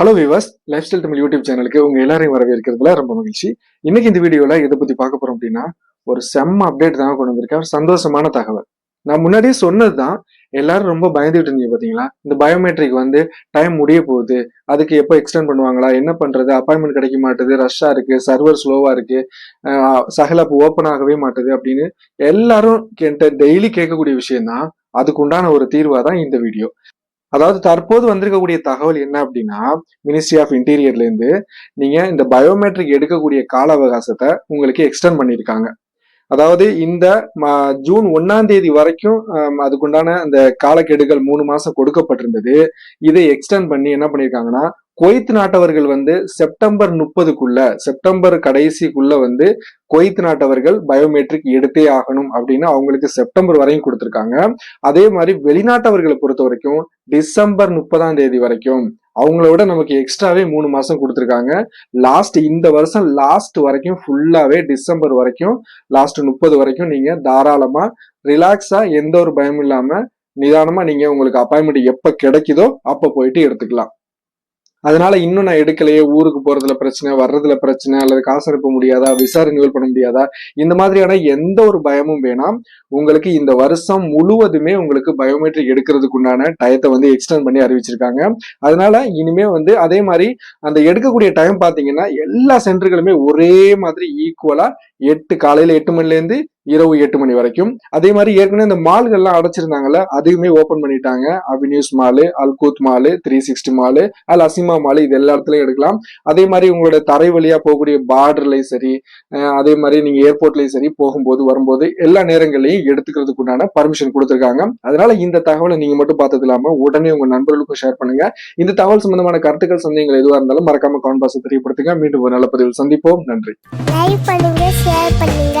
Hello Vivas life style Tamil YouTube சேனலுக்கு உங்க எல்லாரையும் வரவேற்கிறதுல ரொம்ப மகிழ்ச்சி. இன்னைக்கு இந்த வீடியோல எதை பத்தி பார்க்க போறோம் அப்படின்னா ஒரு செம்ம அப்டேட் தான் கொண்டு வந்திருக்கேன் சந்தோஷமான தகவல். நான் முன்னாடியே சொன்னதுதான் எல்லாரும் ரொம்ப பயந்துகிட்டு இருந்தீங்க பாத்தீங்களா? இந்த பயோமெட்ரிக் வந்து டைம் முடிய போகுது அதுக்கு எப்போ எக்ஸ்டெண்ட் பண்ணுவாங்களா என்ன பண்றது அப்பாயின்மெண்ட் கிடைக்க மாட்டுது ரஷ்ஷா இருக்கு சர்வர் ஸ்லோவா இருக்கு அஹ் சகல ஓப்பன் ஆகவே மாட்டுது அப்படின்னு எல்லாரும் கேட்ட டெய்லி கேட்கக்கூடிய விஷயம் தான் அதுக்கு உண்டான ஒரு தீர்வாக தான் இந்த வீடியோ அதாவது தற்போது வந்திருக்கக்கூடிய தகவல் என்ன அப்படின்னா மினிஸ்ட்ரி ஆஃப் இன்டீரியர்ல இருந்து நீங்க இந்த பயோமெட்ரிக் எடுக்கக்கூடிய கால அவகாசத்தை உங்களுக்கு எக்ஸ்டெண்ட் பண்ணியிருக்காங்க. அதாவது இந்த ஜூன் ஒன்னாம் தேதி வரைக்கும் அதுக்குண்டான அந்த காலக்கெடுகள் மூணு மாசம் கொடுக்கப்பட்டிருந்தது. இதை எக்ஸ்டெண்ட் பண்ணி என்ன பண்ணியிருக்காங்கன்னா குவைத் நாட்டவர்கள் வந்து செப்டம்பர் முப்பதுக்குள்ள செப்டம்பர் கடைசிக்குள்ள வந்து குவைத் நாட்டவர்கள் பயோமெட்ரிக் எடுத்தே ஆகணும் அப்படின்னு அவங்களுக்கு செப்டம்பர் வரையும் கொடுத்துருக்காங்க. அதே மாதிரி வெளிநாட்டவர்களை பொறுத்த வரைக்கும் டிசம்பர் முப்பதாம் தேதி வரைக்கும் அவங்களோட நமக்கு எக்ஸ்ட்ராவே மூணு மாசம் கொடுத்துருக்காங்க. லாஸ்ட் இந்த வருஷம் லாஸ்ட் வரைக்கும் ஃபுல்லாவே டிசம்பர் வரைக்கும் லாஸ்ட் முப்பது வரைக்கும் நீங்க தாராளமா ரிலாக்ஸா எந்த ஒரு பயமும் இல்லாம நிதானமா நீங்க உங்களுக்கு அப்பாயின்மெண்ட் எப்ப கிடைக்குதோ அப்ப போயிட்டு எடுத்துக்கலாம். அதனால இன்னும் நான் எடுக்கலையே ஊருக்கு போறதுல பிரச்சனை வர்றதுல பிரச்சனை அல்லது காசு அனுப்ப முடியாதா விசா ரினிவல் பண்ண முடியாதா இந்த மாதிரியான எந்த ஒரு பயமும் வேணாம். உங்களுக்கு இந்த வருஷம் முழுவதுமே உங்களுக்கு பயோமெட்ரிக் எடுக்கிறதுக்கு உண்டான டயத்தை வந்து எக்ஸ்டெண்ட் பண்ணி அறிவிச்சிருக்காங்க. அதனால இனிமே வந்து அதே மாதிரி அந்த எடுக்கக்கூடிய டைம் பாத்தீங்கன்னா எல்லா சென்டர்களுமே ஒரே மாதிரி ஈக்குவலா எட்டு காலையில எட்டு மணிலேருந்து இரவு எட்டு மணி வரைக்கும். அதே மாதிரி ஏற்கனவே இந்த மால்கள்லாம் அடைச்சிருந்தாங்கல்ல அதையுமே ஓபன் பண்ணிட்டாங்க. Avenues mall Al Kout mall three sixty mall Al Assima mall இது எல்லா இடத்துலையும் எடுக்கலாம். அதே மாதிரி உங்களோட தரை வழியா போகக்கூடிய பார்டர்லயும் சரி அதே மாதிரி நீங்க ஏர்போர்ட்லயும் சரி போகும்போது வரும்போது எல்லா நேரங்களையும் எடுத்துக்கிறதுக்கு உண்டான பர்மிஷன் கொடுத்துருக்காங்க. அதனால இந்த தகவலை நீங்க மட்டும் பார்த்தது இல்லாம உடனே உங்க நண்பர்களுக்கும் ஷேர் பண்ணுங்க. இந்த தகவல் சம்பந்தமான கருத்துக்கள் சந்தேகங்கள் எதுவா இருந்தாலும் மறக்காம கமெண்ட் பாக்ஸ் தெரியப்படுத்துங்க. மீண்டும் ஒரு நல்ல பதிவில் சந்திப்போம். நன்றி. லைக் பண்ணுங்க ஷேர் பண்ணுங்க.